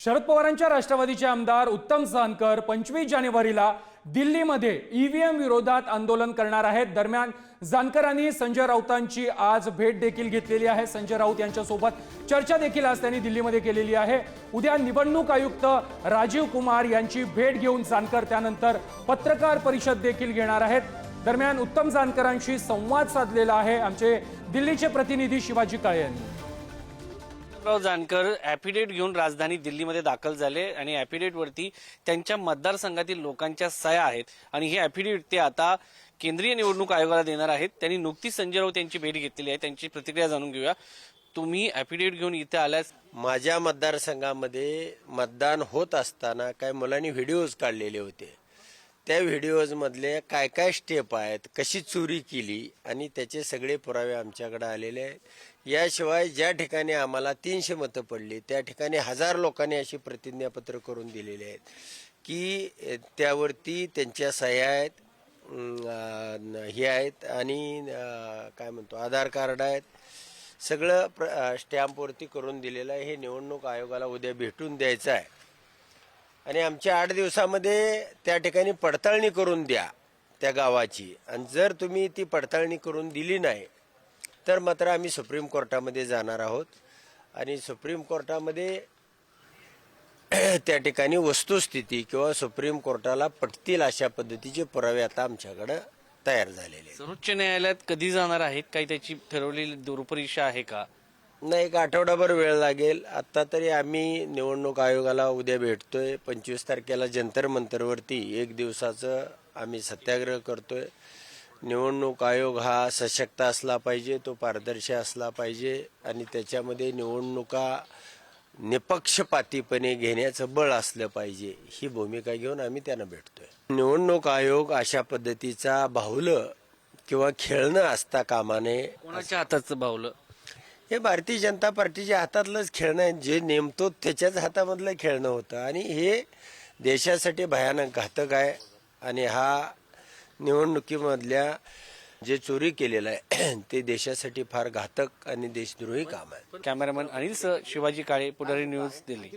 शरद पवारांच्या राष्ट्रवादीचे आमदार उत्तम जानकर पंचवीस जानेवारीला दिल्लीमध्ये ईव्हीएम विरोधात आंदोलन करणार आहेत. दरम्यान जानकरांनी संजय राऊतांची आज भेट देखील घेतलेली आहे. संजय राऊत यांच्यासोबत चर्चा देखील आज त्यांनी दिल्लीमध्ये केलेली आहे. उद्या निवडणूक आयुक्त राजीव कुमार यांची भेट घेऊन जानकर त्यानंतर पत्रकार परिषद देखील घेणार आहेत. दरम्यान उत्तम जानकरांशी संवाद साधलेला आहे. आमचे दिल्लीचे प्रतिनिधी शिवाजी काळे यांनी. राव जानकर ॲफिडेट घेऊन राजधानी दिल्लीमध्ये दाखल झाले आणि ॲफिडेटवरती त्यांच्या मतदारसंघातील लोकांच्या सह्या आहेत. आणि हे ॲफिडेट ते आता केंद्रीय निवडणूक आयोगाला देणार आहेत. त्यांनी नुकतीच संजय राऊत यांची भेट घेतलेली आहे. त्यांची प्रतिक्रिया जाणून घेऊया. तुम्ही ॲफिडेट घेऊन इथे आल्यास माझ्या मतदारसंघामध्ये मतदान होत असताना काही मुलांनी व्हिडिओज काढलेले होते. त्या व्हिडिओजमधले काय काय स्टेप आहेत कशी चोरी केली आणि त्याचे सगळे पुरावे आमच्याकडे आलेले आहेत. याशिवाय ज्या ठिकाणी आम्हाला तीनशे मतं पडली त्या ठिकाणी हजार लोकांनी अशी प्रतिज्ञापत्र करून दिलेली आहेत की त्यावरती त्यांच्या सह्या आहेत हे आहेत आणि काय म्हणतो आधार कार्ड आहेत. सगळं प्र स्टॅम्पवरती करून दिलेलं आहे. हे निवडणूक आयोगाला उद्या भेटून द्यायचं आहे. आणि आमच्या आठ दिवसामध्ये त्या ठिकाणी पडताळणी करून द्या त्या गावाची. आणि जर तुम्ही ती पडताळणी करून दिली नाही तर मात्र आम्ही सुप्रीम कोर्टामध्ये जाणार आहोत. आणि सुप्रीम कोर्टामध्ये त्या ठिकाणी वस्तुस्थिती किंवा सुप्रीम कोर्टाला पटतील अशा पद्धतीचे पुरावे आता आमच्याकडं तयार झालेले आहेत. सर्वोच्च न्यायालयात कधी जाणार आहेत? काही त्याची ठरवलेली दूरपरीक्षा आहे का? नाही एक आठवडाभर वेळ लागेल. आत्ता तरी आम्ही निवडणूक आयोगाला उद्या भेटतोय. पंचवीस तारखेला जंतर मंतरवरती एक दिवसाचं आम्ही सत्याग्रह करतोय. निवडणूक आयोग हा सशक्त असला पाहिजे तो पारदर्शी असला पाहिजे आणि त्याच्यामध्ये निवडणुका निपक्षपातीपणे घेण्याचं बळ असलं पाहिजे ही भूमिका घेऊन आम्ही त्यांना भेटतोय. निवडणूक आयोग अशा पद्धतीचा बाहुलं किंवा खेळणं असता कामा नये कोणाच्या हाताचं बाहुलं? हे भारतीय जनता पार्टीच्या हातातलंच खेळणं आहे. जे नेमतो त्याच्याच हातामधलं खेळणं होतं. आणि हे देशासाठी भयानक घातक आहे. आणि हा निवडणुकीमधल्या जे चोरी केलेलं आहे ते देशासाठी फार घातक आणि देशद्रोही काम आहे. कॅमेरामन अनिल सह शिवाजी काळे पुढारी न्यूज दिल्ली.